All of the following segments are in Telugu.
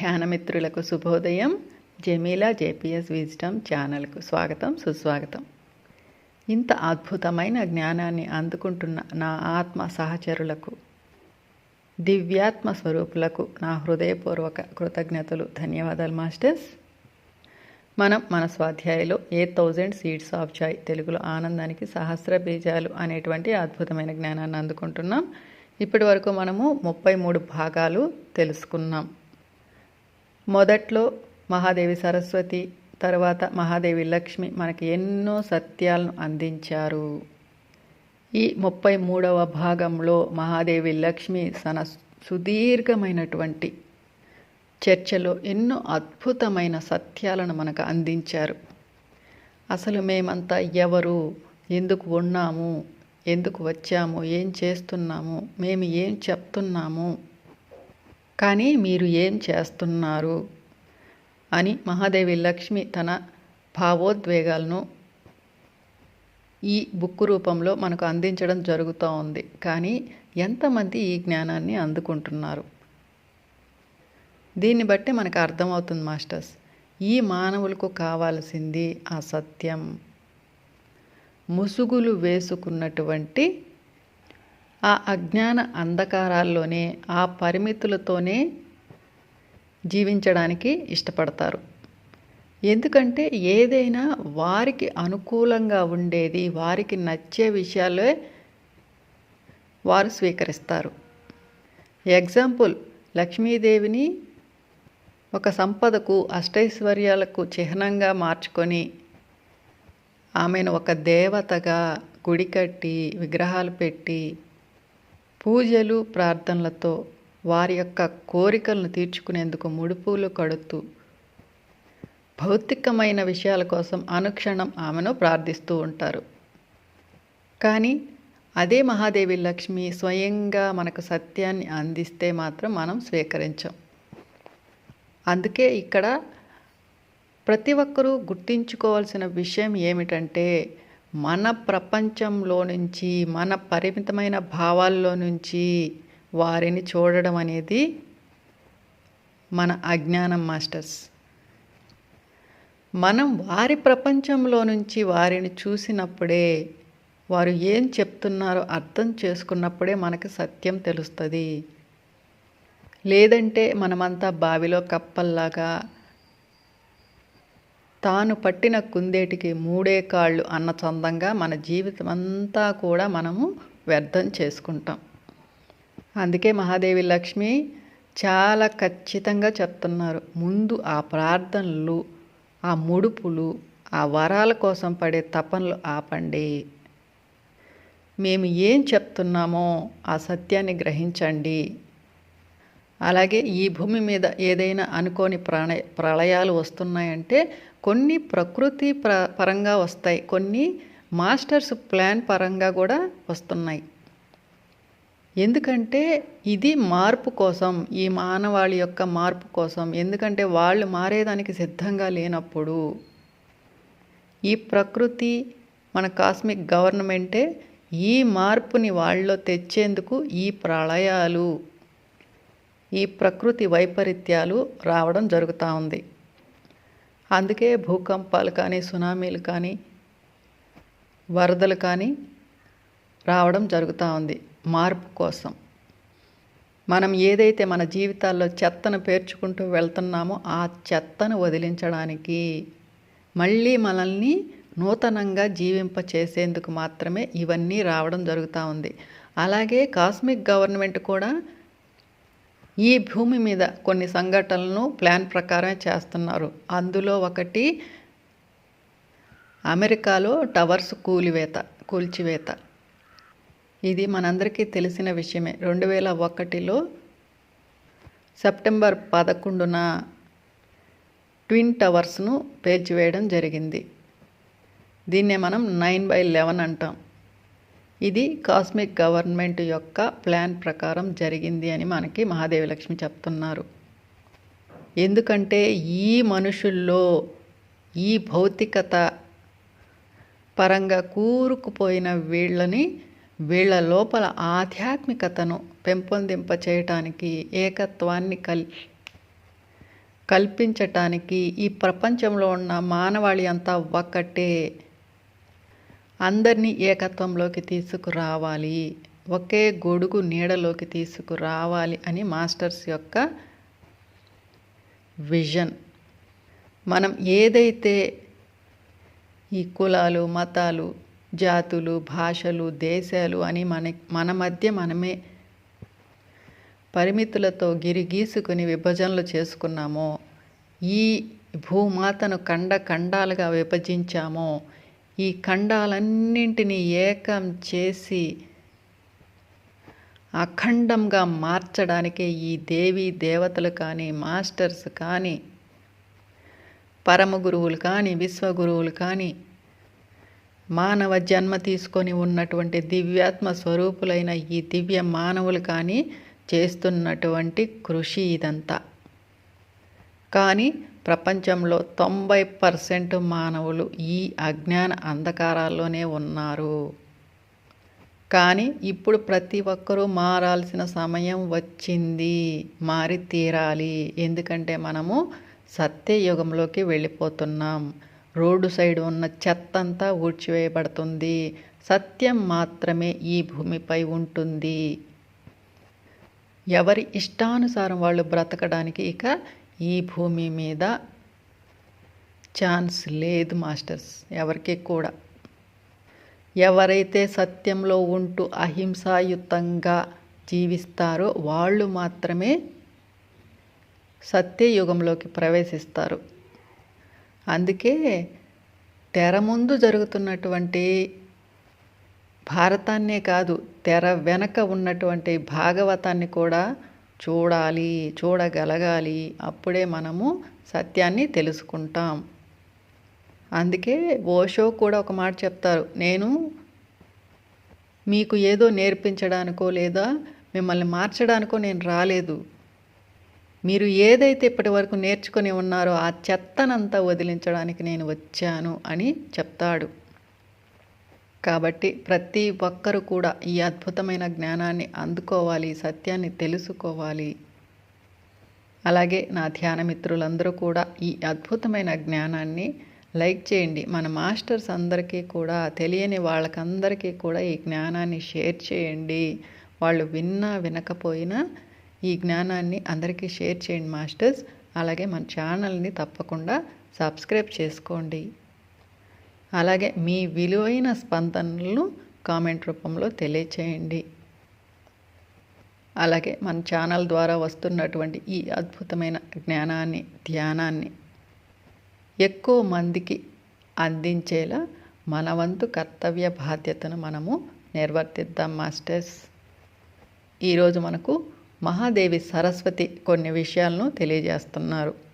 ధ్యానమిత్రులకు శుభోదయం. జమీలా జేపీఎస్ విజ్డమ్ ఛానల్కు స్వాగతం సుస్వాగతం. ఇంత అద్భుతమైన జ్ఞానాన్ని అందుకుంటున్న నా ఆత్మ సహచరులకు దివ్యాత్మ స్వరూపులకు నా హృదయపూర్వక కృతజ్ఞతలు ధన్యవాదాలు మాస్టర్స్. మనం మన స్వాధ్యాయలో a thousand seeds of joy తెలుగులో ఆనందానికి సహస్ర బీజాలు అనేటువంటి అద్భుతమైన జ్ఞానాన్ని అందుకుంటున్నాం. ఇప్పటి వరకు మనము ముప్పై మూడు భాగాలు తెలుసుకున్నాం. మొదట్లో మహాదేవి సరస్వతి తర్వాత మహాదేవి లక్ష్మి మనకి ఎన్నో సత్యాలను అందించారు. ఈ ముప్పై మూడవ భాగంలో మహాదేవి లక్ష్మి తన సుదీర్ఘమైనటువంటి చర్చలో ఎన్నో అద్భుతమైన సత్యాలను మనకు అందించారు. అసలు మేమంతా ఎవరు? ఎందుకు ఉన్నాము? ఎందుకు వచ్చాము? ఏం చేస్తున్నాము? మేము ఏం చెప్తున్నాము? కానీ మీరు ఏం చేస్తున్నారు? అని మహాదేవి లక్ష్మి తన భావోద్వేగాలను ఈ బుక్ రూపంలో మనకు అందించడం జరుగుతూ ఉంది. కానీ ఎంతమంది ఈ జ్ఞానాన్ని అందుకుంటున్నారు? దీన్ని బట్టి మనకు అర్థమవుతుంది మాస్టర్స్. ఈ మానవులకు కావాల్సింది అసత్యం ముసుగులు వేసుకున్నటువంటి ఆ అజ్ఞాన అంధకారాల్లోనే ఆ పరిమితులతోనే జీవించడానికి ఇష్టపడతారు. ఎందుకంటే ఏదైనా వారికి అనుకూలంగా ఉండేది వారికి నచ్చే విషయాలే వారు స్వీకరిస్తారు. ఎగ్జాంపుల్ లక్ష్మీదేవిని ఒక సంపదకు అష్టైశ్వర్యాలకు చిహ్నంగా మార్చుకొని ఆమెను ఒక దేవతగా గుడి కట్టి విగ్రహాలు పెట్టి పూజలు ప్రార్థనలతో వారి యొక్క కోరికలను తీర్చుకునేందుకు ముడుపులు కడుతూ భౌతికమైన విషయాల కోసం అనుక్షణం ఆమెను ప్రార్థిస్తూ ఉంటారు. కానీ అదే మహాదేవి లక్ష్మి స్వయంగా మనకు సత్యాన్ని అందిస్తే మాత్రం మనం స్వీకరించాం. అందుకే ఇక్కడ ప్రతి ఒక్కరూ గుర్తించుకోవాల్సిన విషయం ఏమిటంటే మన ప్రపంచంలో నుంచి మన పరిమితమైన భావాల్లో నుంచి వారిని చూడడం అనేది మన అజ్ఞానం మాస్టర్స్. మనం వారి ప్రపంచంలో నుంచి వారిని చూసినప్పుడే వారు ఏం చెప్తున్నారో అర్థం చేసుకున్నప్పుడే మనకు సత్యం తెలుస్తుంది. లేదంటే మనమంతా బావిలో కప్పల్లాగా తాను పట్టిన కుందేటికి మూడే కాళ్ళు అన్న చందంగా మన జీవితం అంతా కూడా మనము వ్యర్థం చేసుకుంటాం. అందుకే మహాదేవి లక్ష్మి చాలా ఖచ్చితంగా చెప్తున్నారు. ముందు ఆ ప్రార్థనలు ఆ ముడుపులు ఆ వరాల కోసం పడే తపనలు ఆపండి. మేము ఏం చెప్తున్నామో ఆ సత్యాన్ని గ్రహించండి. అలాగే ఈ భూమి మీద ఏదైనా అనుకోని ప్రాణ ప్రళయాలు వస్తున్నాయంటే కొన్ని ప్రకృతి ప్ర పరంగా వస్తాయి. కొన్ని మాస్టర్స్ ప్లాన్ పరంగా కూడా వస్తున్నాయి. ఎందుకంటే ఇది మార్పు కోసం ఈ మానవాళి యొక్క మార్పు కోసం ఎందుకంటే వాళ్ళు మారేదానికి సిద్ధంగా లేనప్పుడు ఈ ప్రకృతి మన కాస్మిక్ గవర్నమెంటే ఈ మార్పుని వాళ్ళలో తెచ్చేందుకు ఈ ప్రళయాలు ఈ ప్రకృతి వైపరీత్యాలు రావడం జరుగుతూ ఉంది. అందుకే భూకంపాలు కానీ సునామీలు కానీ వరదలు కానీ రావడం జరుగుతూ ఉంది మార్పు కోసం. మనం ఏదైతే మన జీవితాల్లో చెత్తను పేర్చుకుంటూ వెళ్తున్నామో ఆ చెత్తను వదిలించడానికి మళ్ళీ మనల్ని నూతనంగా జీవింప చేసేందుకు మాత్రమే ఇవన్నీ రావడం జరుగుతూ ఉంది. అలాగే కాస్మిక్ గవర్నమెంట్ కూడా ఈ భూమి మీద కొన్ని సంఘటనలను ప్లాన్ ప్రకారమే చేస్తున్నారు. అందులో ఒకటి అమెరికాలో టవర్స్ కూలివేత కూల్చివేత. ఇది మనందరికీ తెలిసిన విషయమే. రెండు వేల ఒకటిలో సెప్టెంబర్ పదకొండున ట్విన్ టవర్స్ను పేల్చివేయడం జరిగింది. దీన్నే మనం నైన్ బై లెవెన్ అంటాం. ఇది కాస్మిక్ గవర్నమెంట్ యొక్క ప్లాన్ ప్రకారం జరిగింది అని మనకి మహాదేవి లక్ష్మి చెప్తున్నారు. ఎందుకంటే ఈ మనుషుల్లో ఈ భౌతికత పరంగా కూరుకుపోయిన వీళ్ళని వీళ్ళ లోపల ఆధ్యాత్మికతను పెంపొందింప చేయటానికి ఏకత్వాన్ని కల్ కల్పించటానికి ఈ ప్రపంచంలో ఉన్న మానవాళి అంతా ఒక్కటే అందరినీ ఏకత్వంలోకి తీసుకురావాలి. ఒకే గొడుగు నీడలోకి తీసుకురావాలి అని మాస్టర్స్ యొక్క విజన్. మనం ఏదైతే ఈ కులాలు మతాలు జాతులు భాషలు దేశాలు అని మన మన మధ్య మనమే పరిమితులతో గిరిగీసుకుని విభజనలు చేసుకున్నామో ఈ భూమాతను ఖండ ఖండాలుగా విభజించామో ఈ ఖండాలన్నింటినీ ఏకం చేసి అఖండంగా మార్చడానికే ఈ దేవి దేవతలు కానీ మాస్టర్స్ కానీ పరమ గురువులు కానీ విశ్వగురువులు కానీ మానవ జన్మ తీసుకొని ఉన్నటువంటి దివ్యాత్మ స్వరూపులైన ఈ దివ్య మానవులు కానీ చేస్తున్నటువంటి కృషి ఇదంతా. కానీ ప్రపంచంలో తొంభై పర్సెంట్ మానవులు ఈ అజ్ఞాన అంధకారాల్లోనే ఉన్నారు. కానీ ఇప్పుడు ప్రతి ఒక్కరూ మారాల్సిన సమయం వచ్చింది. మారి తీరాలి. ఎందుకంటే మనము సత్యయుగంలోకి వెళ్ళిపోతున్నాం. రోడ్డు సైడ్ ఉన్న చెత్తంతా ఊడ్చివేయబడుతుంది. సత్యం మాత్రమే ఈ భూమిపై ఉంటుంది. ఎవరి ఇష్టానుసారం వాళ్ళు బ్రతకడానికి ఇక ఈ భూమి మీద ఛాన్స్ లేదు మాస్టర్స్. ఎవరికి కూడా. ఎవరైతే సత్యంలో ఉంటూ అహింసాయుతంగా జీవిస్తారో వాళ్ళు మాత్రమే సత్యయుగంలోకి ప్రవేశిస్తారు. అందుకే తెర ముందు జరుగుతున్నటువంటి భారతాన్నే కాదు తెర వెనక ఉన్నటువంటి భాగవతాన్ని కూడా చూడాలి చూడగలగాలి. అప్పుడే మనము సత్యాన్ని తెలుసుకుంటాం. అందుకే ఓషో కూడా ఒక మాట చెప్తారు. నేను మీకు ఏదో నేర్పించడానికో లేదా మిమ్మల్ని మార్చడానికో నేను రాలేదు. మీరు ఏదైతే ఇప్పటి వరకు నేర్చుకొని ఉన్నారో ఆ చెత్తనంతా వదిలించడానికి నేను వచ్చాను అని చెప్తాడు. కాబట్టి ప్రతి ఒక్కరు కూడా ఈ అద్భుతమైన జ్ఞానాన్ని అందుకోవాలి సత్యాన్ని తెలుసుకోవాలి. అలాగే నా ధ్యాన మిత్రులందరూ కూడా ఈ అద్భుతమైన జ్ఞానాన్ని లైక్ చేయండి. మన మాస్టర్స్ అందరికీ కూడా తెలియని వాళ్ళకందరికీ కూడా ఈ జ్ఞానాన్ని షేర్ చేయండి. వాళ్ళు విన్నా వినకపోయినా ఈ జ్ఞానాన్ని అందరికీ షేర్ చేయండి మాస్టర్స్. అలాగే మన ఛానల్ని తప్పకుండా సబ్స్క్రైబ్ చేసుకోండి. అలాగే మీ విలువైన స్పందనలను కామెంట్ రూపంలో తెలియచేయండి. అలాగే మన ఛానల్ ద్వారా వస్తున్నటువంటి ఈ అద్భుతమైన జ్ఞానాన్ని ధ్యానాన్ని ఎక్కువ మందికి అందించేలా మన వంతు కర్తవ్య బాధ్యతను మనము నిర్వర్తిద్దాం మాస్టర్స్. ఈరోజు మనకు మహాదేవి సరస్వతి కొన్ని విషయాలను తెలియజేస్తున్నారు.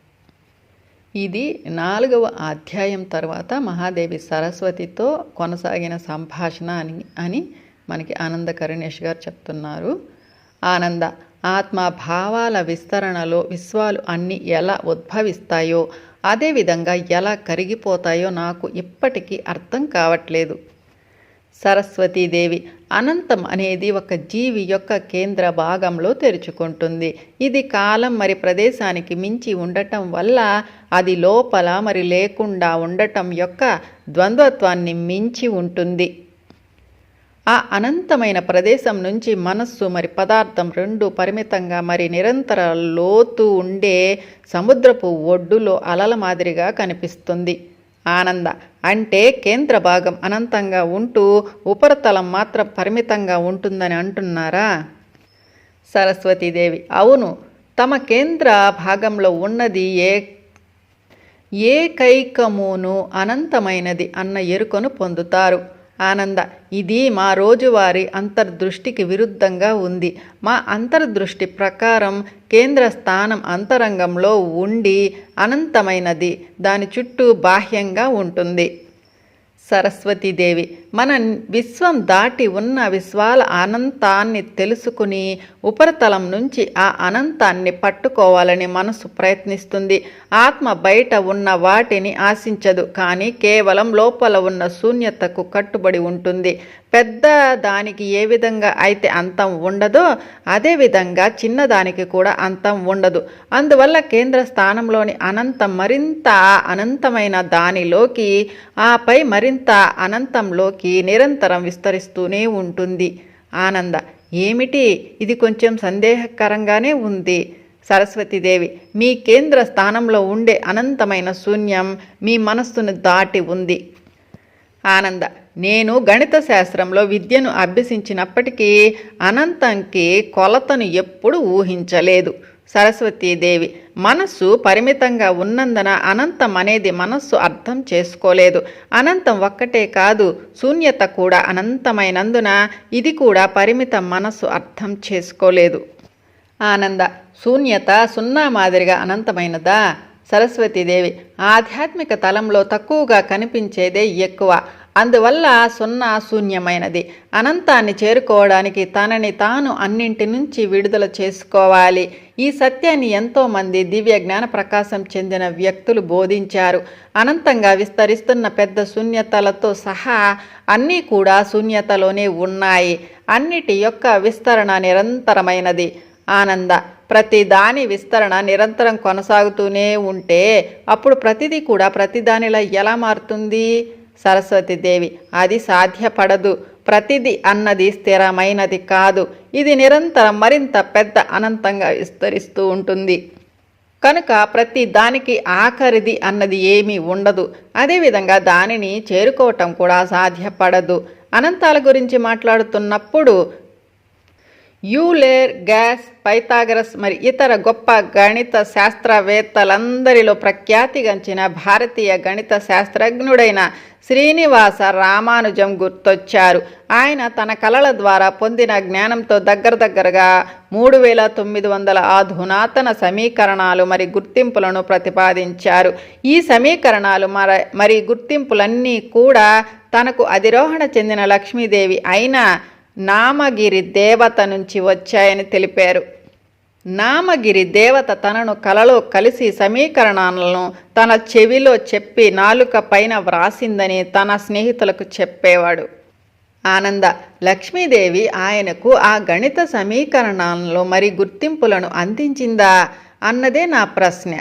ఇది నాలుగవ అధ్యాయం తర్వాత మహాదేవి సరస్వతితో కొనసాగిన సంభాషణ అని అని మనకి ఆనంద కరుణేష్ గారు చెప్తున్నారు. ఆనంద ఆత్మ భావాల విస్తరణలో విశ్వాలు అన్నీ ఎలా ఉద్భవిస్తాయో అదేవిధంగా ఎలా కరిగిపోతాయో నాకు ఇప్పటికీ అర్థం కావట్లేదు. సరస్వతీదేవి అనంతం అనేది ఒక జీవి యొక్క కేంద్ర భాగంలో తెరుచుకుంటుంది. ఇది కాలం మరి ప్రదేశానికి మించి ఉండటం వల్ల అది లోపల మరి లేకుండా ఉండటం యొక్క ద్వంద్వత్వాన్ని మించి ఉంటుంది. ఆ అనంతమైన ప్రదేశం నుంచి మనస్సు మరి పదార్థం రెండు పరిమితంగా మరి నిరంతర లోతు ఉండే సముద్రపు ఒడ్డులో అలల మాదిరిగా కనిపిస్తుంది. ఆనంద. అంటే కేంద్ర భాగం అనంతంగా ఉంటూ ఉపరితలం మాత్రం పరిమితంగా ఉంటుందని అంటున్నారా? సరస్వతీదేవి. అవును తమ కేంద్ర భాగంలో ఉన్నది ఏ ఏకైకమును అనంతమైనది అన్న ఎరుకను పొందుతారు. ఆనంద. ఇది మా రోజువారి అంతర్దృష్టికి విరుద్ధంగా ఉంది. మా అంతర్దృష్టి ప్రకారం కేంద్ర స్థానం అంతరంగంలో ఉండి అనంతమైనది. దాని చుట్టూ బాహ్యంగా ఉంటుంది. సరస్వతీదేవి మన విశ్వం దాటి ఉన్న విశ్వాల అనంతాన్ని తెలుసుకుని ఉపరితలం నుంచి ఆ అనంతాన్ని పట్టుకోవాలని మనసు ప్రయత్నిస్తుంది. ఆత్మ బయట ఉన్న వాటిని ఆశించదు కానీ కేవలం లోపల ఉన్న శూన్యతకు కట్టుబడి ఉంటుంది. పెద్ద దానికి ఏ విధంగా అయితే అంతం ఉండదో అదే విధంగా చిన్నదానికి కూడా అంతం ఉండదు. అందువల్ల కేంద్ర స్థానంలోని అనంతం మరింత అనంతమైన దానిలోకి ఆపై మరింత అనంతంలోకి నిరంతరం విస్తరిస్తూనే ఉంటుంది. ఆనంద ఏమిటి? ఇది కొంచెం సందేహకరంగానే ఉంది. సరస్వతీదేవి మీ కేంద్ర స్థానంలో ఉండే అనంతమైన శూన్యం మీ మనస్సును దాటి ఉంది. ఆనంద నేను గణిత శాస్త్రంలో విద్యను అభ్యసించినప్పటికీ అనంతంకి కొలతను ఎప్పుడూ ఊహించలేదు. సరస్వతీదేవి మనస్సు పరిమితంగా ఉన్నందున అనంతం అనేది మనస్సు అర్థం చేసుకోలేదు. అనంతం ఒక్కటే కాదు శూన్యత కూడా అనంతమైనందున ఇది కూడా పరిమిత మనస్సు అర్థం చేసుకోలేదు. ఆనంద శూన్యత సున్నా మాదిరిగా అనంతమైనదా? సరస్వతీదేవి ఆధ్యాత్మిక తలంలో తక్కువగా కనిపించేదే ఎక్కువ. అందువల్ల సున్నా శూన్యమైనది అనంతాన్ని చేరుకోవడానికి తనని తాను అన్నింటి నుంచి విడుదల చేసుకోవాలి. ఈ సత్యాన్ని ఎంతోమంది దివ్య జ్ఞాన ప్రకాశం చెందిన వ్యక్తులు బోధించారు. అనంతంగా విస్తరిస్తున్న పెద్ద శూన్యతలతో సహా అన్నీ కూడా శూన్యతలోనే ఉన్నాయి. అన్నిటి యొక్క విస్తరణ నిరంతరమైనది. ఆనంద ప్రతి దాని విస్తరణ నిరంతరం కొనసాగుతూనే ఉంటే అప్పుడు ప్రతిదీ కూడా ప్రతిదానిలా ఎలా మారుతుంది? సరస్వతీదేవి అది సాధ్యపడదు. ప్రతిది అన్నది స్థిరమైనది కాదు. ఇది నిరంతరం మరింత పెద్ద అనంతంగా విస్తరిస్తూ ఉంటుంది. కనుక ప్రతి దానికి ఆఖరిది అన్నది ఏమీ ఉండదు. అదేవిధంగా దానిని చేరుకోవటం కూడా సాధ్యపడదు. అనంతాల గురించి మాట్లాడుతున్నప్పుడు యూలేర్ గ్యాస్ పైతాగరస్ మరి ఇతర గొప్ప గణిత శాస్త్రవేత్తలందరిలో ప్రఖ్యాతిగంచిన భారతీయ గణిత శాస్త్రజ్ఞుడైన శ్రీనివాస రామానుజం గుర్తొచ్చారు. ఆయన తన కళల ద్వారా పొందిన జ్ఞానంతో దగ్గర దగ్గరగా మూడు వేల తొమ్మిది వందల అధునాతన సమీకరణాలు మరి గుర్తింపులను ప్రతిపాదించారు. ఈ సమీకరణాలు మర మరి గుర్తింపులన్నీ కూడా తనకు అధిరోహణ చెందిన లక్ష్మీదేవి అయిన నామగిరి దేవత నుంచి వచ్చాయని తెలిపారు. నామగిరి దేవత తనను కలలో కలిసి సమీకరణాలను తన చెవిలో చెప్పి నాలుక పైన వ్రాసిందని తన స్నేహితులకు చెప్పేవాడు. ఆనంద లక్ష్మీదేవి ఆయనకు ఆ గణిత సమీకరణాలలో మరి గుర్తింపులను అందించిందా? అన్నదే నా ప్రశ్న.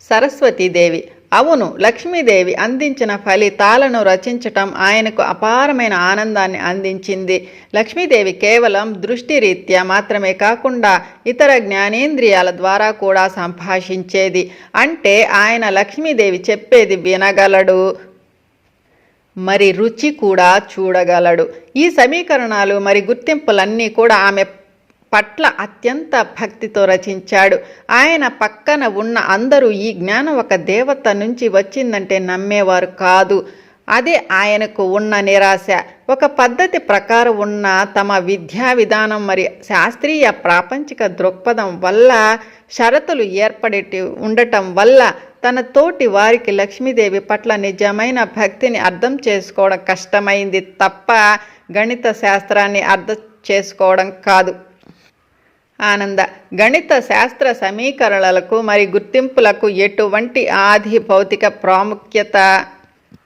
సరస్వతీదేవి అవును లక్ష్మీదేవి అందించిన ఫలితాలను రచించటం ఆయనకు అపారమైన ఆనందాన్ని అందించింది. లక్ష్మీదేవి కేవలం దృష్టి రీత్యా మాత్రమే కాకుండా ఇతర జ్ఞానేంద్రియాల ద్వారా కూడా సంభాషించేది. అంటే ఆయన లక్ష్మీదేవి చెప్పేది వినగలడు మరి రుచి కూడా చూడగలడు. ఈ సమీకరణాలు మరి గుర్తింపులన్నీ కూడా ఆమె పట్ల అత్యంత భక్తితో రచించాడు. ఆయన పక్కన ఉన్న అందరూ ఈ జ్ఞానం ఒక దేవత నుంచి వచ్చిందంటే నమ్మేవారు కాదు. అదే ఆయనకు ఉన్న నిరాశ. ఒక పద్ధతి ప్రకారం ఉన్న తమ విద్యా విధానం మరి శాస్త్రీయ ప్రాపంచిక దృక్పథం వల్ల షరతులు ఏర్పడేటి ఉండటం వల్ల తన తోటి వారికి లక్ష్మీదేవి పట్ల నిజమైన భక్తిని అర్థం చేసుకోవడం కష్టమైంది తప్ప గణిత శాస్త్రాన్ని అర్థం చేసుకోవడం కాదు. ఆనంద. గణిత శాస్త్ర సమీకరణలకు మరి గుర్తింపులకు ఎటువంటి ఆది భౌతిక ప్రాముఖ్యత?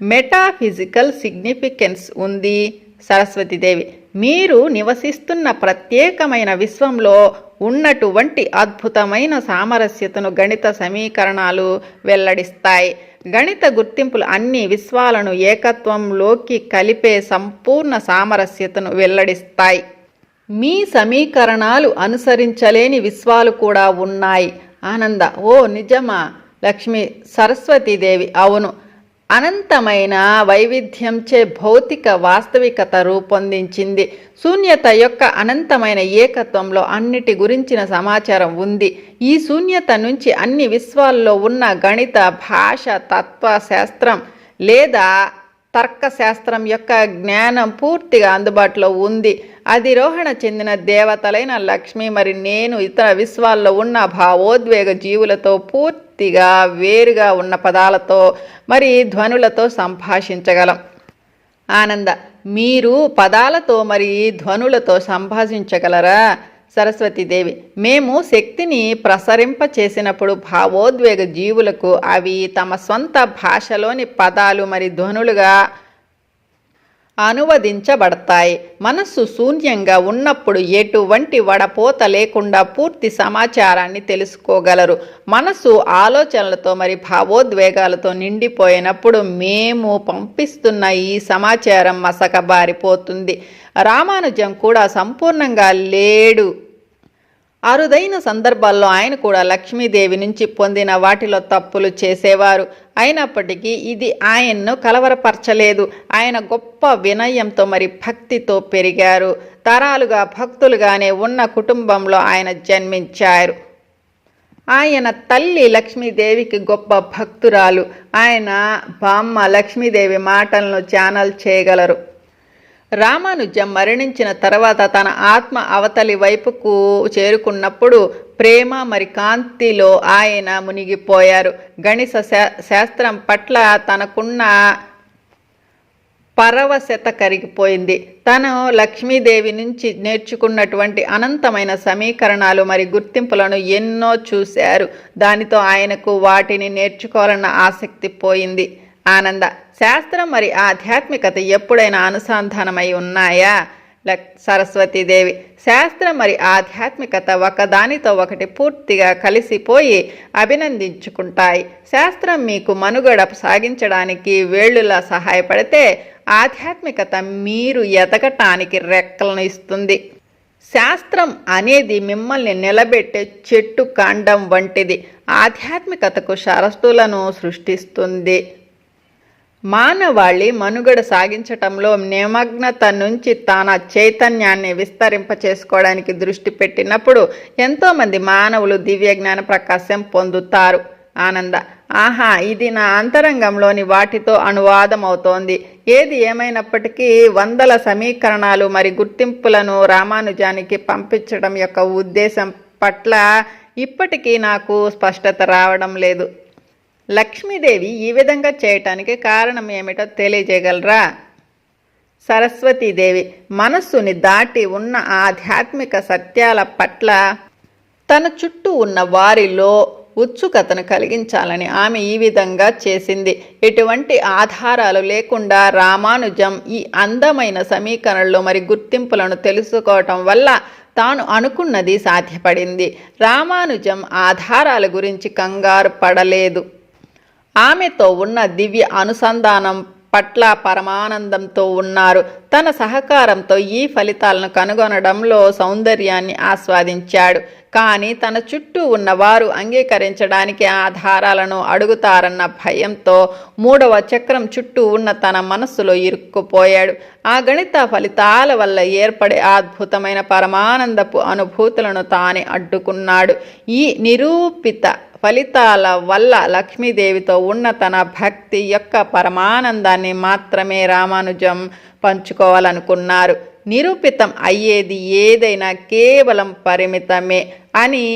మెటాఫిజికల్ సిగ్నిఫికెన్స్ ఉంది. సరస్వతిదేవి మీరు నివసిస్తున్న ప్రత్యేకమైన విశ్వంలో ఉన్నటువంటి అద్భుతమైన సామరస్యతను గణిత సమీకరణాలు వెల్లడిస్తాయి. గణిత గుర్తింపులు అన్ని విశ్వాలను ఏకత్వంలోకి కలిపే సంపూర్ణ సామరస్యతను వెల్లడిస్తాయి. మీ సమీకరణాలు అనుసరించలేని విశ్వాలు కూడా ఉన్నాయి. ఆనంద ఓ నిజమా? లక్ష్మి సరస్వతీదేవి అవును. అనంతమైన వైవిధ్యంచే భౌతిక వాస్తవికత రూపొందించింది. శూన్యత యొక్క అనంతమైన ఏకత్వంలో అన్నిటి గురించిన సమాచారం ఉంది. ఈ శూన్యత నుంచి అన్ని విశ్వాల్లో ఉన్న గణిత భాష తత్వ శాస్త్రం లేదా తర్కశాస్త్రం యొక్క జ్ఞానం పూర్తిగా అందుబాటులో ఉంది. అధిరోహణ చెందిన దేవతలైన లక్ష్మి మరి నేను ఇతర విశ్వాల్లో ఉన్న భావోద్వేగ జీవులతో పూర్తిగా వేరుగా ఉన్న పదాలతో మరి ధ్వనులతో సంభాషించగలం. ఆనంద మీరు పదాలతో మరి ధ్వనులతో సంభాషించగలరా? సరస్వతీదేవి మేము శక్తిని ప్రసరింప చేసినప్పుడు భావోద్వేగ జీవులకు అవి తమ సొంత భాషలోని పదాలు మరి ధ్వనులుగా అనువదించబడతాయి. మనస్సు శూన్యంగా ఉన్నప్పుడు ఎటువంటి వడపోత లేకుండా పూర్తి సమాచారాన్ని తెలుసుకోగలరు. మనస్సు ఆలోచనలతో మరి భావోద్వేగాలతో నిండిపోయినప్పుడు మేము పంపిస్తున్న ఈ సమాచారం మసకబారిపోతుంది. రామానుజం కూడా సంపూర్ణంగా లేడు. అరుదైన సందర్భాల్లో ఆయన కూడా లక్ష్మీదేవి నుంచి పొందిన వాటిలో తప్పులు చేసేవారు. అయినప్పటికీ ఇది ఆయన్ను కలవరపరచలేదు. ఆయన గొప్ప వినయంతో మరి భక్తితో పెరిగారు. తరాలుగా భక్తులుగానే ఉన్న కుటుంబంలో ఆయన జన్మించారు. ఆయన తల్లి లక్ష్మీదేవికి గొప్ప భక్తురాలు. ఆయన బామ్మ లక్ష్మీదేవి మాటలను ఛానల్ చేయగలరు. రామానుజం మరణించిన తర్వాత తన ఆత్మ అవతలి వైపుకు చేరుకున్నప్పుడు ప్రేమ మరి కాంతిలో ఆయన మునిగిపోయారు. గణిత శా- శాస్త్రం పట్ల తనకున్న పరవశత కరిగిపోయింది. తను లక్ష్మీదేవి నుంచి నేర్చుకున్నటువంటి అనంతమైన సమీకరణాలు మరి గుర్తింపులను ఎన్నో చూశారు. దానితో ఆయనకు వాటిని నేర్చుకోవాలన్న ఆసక్తి పోయింది. ఆనంద. శాస్త్రం మరి ఆధ్యాత్మికత ఎప్పుడైనా అనుసంధానమై ఉన్నాయా? సరస్వతీదేవి. శాస్త్రం మరి ఆధ్యాత్మికత ఒకదానితో ఒకటి పూర్తిగా కలిసిపోయి అభినందించుకుంటాయి. శాస్త్రం మీకు మనుగడ సాగించడానికి వేళ్ళులా సహాయపడితే ఆధ్యాత్మికత మీరు ఎదగటానికి రెక్కలను ఇస్తుంది. శాస్త్రం అనేది మిమ్మల్ని నిలబెట్టే చెట్టు కాండం వంటిది. ఆధ్యాత్మికతకు షరతులను సృష్టిస్తుంది. మానవాళి మనుగడ సాగించటంలో నిమగ్నత నుంచి తన చైతన్యాన్ని విస్తరింప చేసుకోవడానికి దృష్టి పెట్టినప్పుడు ఎంతోమంది మానవులు దివ్యజ్ఞాన ప్రకాశం పొందుతారు. ఆనంద ఆహా ఇది నా అంతరంగంలోని వాటితో అనువాదం అవుతోంది ఏది ఏమైనప్పటికీ వందల సమీకరణాలు మరి గుర్తింపులను రామానుజానికి పంపించడం యొక్క ఉద్దేశం పట్ల ఇప్పటికీ నాకు స్పష్టత రావడం లేదు. లక్ష్మీదేవి ఈ విధంగా చేయటానికి కారణం ఏమిటో తెలియజేయగలరా? సరస్వతీదేవి మనస్సుని దాటి ఉన్న ఆధ్యాత్మిక సత్యాల పట్ల తన చుట్టూ ఉన్న వారిలో ఉత్సుకతను కలిగించాలని ఆమె ఈ విధంగా చేసింది. ఎటువంటి ఆధారాలు లేకుండా రామానుజం ఈ అందమైన సమీకరణలు మరి గుర్తింపులను తెలుసుకోవటం వల్ల తాను అనుకున్నది సాధ్యపడింది. రామానుజం ఆధారాల గురించి కంగారు పడలేదు. ఆమెతో ఉన్న దివ్య అనుసంధానం పట్ల పరమానందంతో ఉన్నారు. తన సహకారంతో ఈ ఫలితాలను కనుగొనడంలో సౌందర్యాన్ని ఆస్వాదించాడు. కానీ తన చుట్టూ ఉన్న వారు అంగీకరించడానికి ఆధారాలను అడుగుతారన్న భయంతో మూడవ చక్రం చుట్టూ ఉన్న తన మనస్సులో ఇరుక్కుపోయాడు. ఆ గణిత ఫలితాల వల్ల ఏర్పడే అద్భుతమైన పరమానందపు అనుభూతులను తానే అడ్డుకున్నాడు. ఈ నిరూపిత ఫలితాల వల్ల లక్ష్మీదేవితో ఉన్న తన భక్తి యొక్క పరమానందాన్ని మాత్రమే రామానుజం పంచుకోవాలనుకున్నారు. నిరూపితం అయ్యేది ఏదైనా కేవలం పరిమితమే అని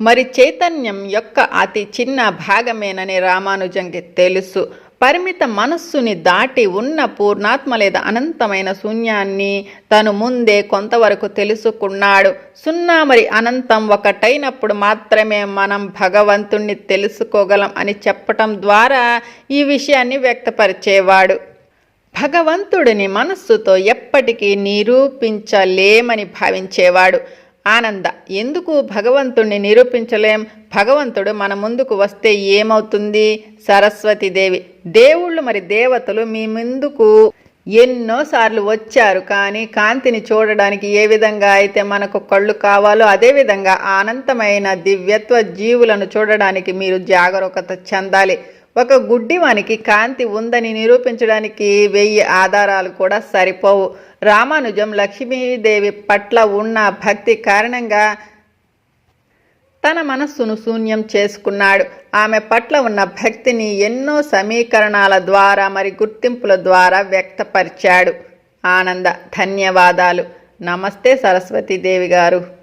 మరి చైతన్యం యొక్క అతి చిన్న భాగమేనని రామానుజంకి తెలుసు. పరిమిత మనస్సుని దాటి ఉన్న పూర్ణాత్మ లేదా అనంతమైన శూన్యాన్ని తను ముందే కొంతవరకు తెలుసుకున్నాడు. సున్నా మరి అనంతం ఒకటైనప్పుడు మాత్రమే మనం భగవంతుణ్ణి తెలుసుకోగలం అని చెప్పటం ద్వారా ఈ విషయాన్ని వ్యక్తపరిచేవాడు. భగవంతుడిని మనస్సుతో ఎప్పటికీ నిరూపించలేమని భావించేవాడు. ఆనంద. ఎందుకు భగవంతుణ్ణి నిరూపించలేం? భగవంతుడు మన ముందుకు వస్తే ఏమవుతుంది? సరస్వతీదేవి దేవుళ్ళు మరి దేవతలు మీ ముందుకు ఎన్నోసార్లు వచ్చారు కానీ కాంతిని చూడడానికి ఏ విధంగా అయితే మనకు కళ్ళు కావాలో అదేవిధంగా అనంతమైన దివ్యత్వ జీవులను చూడడానికి మీరు జాగరూకత చెందాలి. ఒక గుడ్డివానికి కాంతి ఉందని నిరూపించడానికి వెయ్యి ఆధారాలు కూడా సరిపోవు. రామానుజం లక్ష్మీదేవి పట్ల ఉన్న భక్తి కారణంగా తన మనస్సును శూన్యం చేసుకున్నాడు. ఆమె పట్ల ఉన్న భక్తిని ఎన్నో సమీకరణాల ద్వారా మరి గుర్తింపుల ద్వారా వ్యక్తపరిచాడు. ఆనంద ధన్యవాదాలు. నమస్తే సరస్వతీదేవి గారు.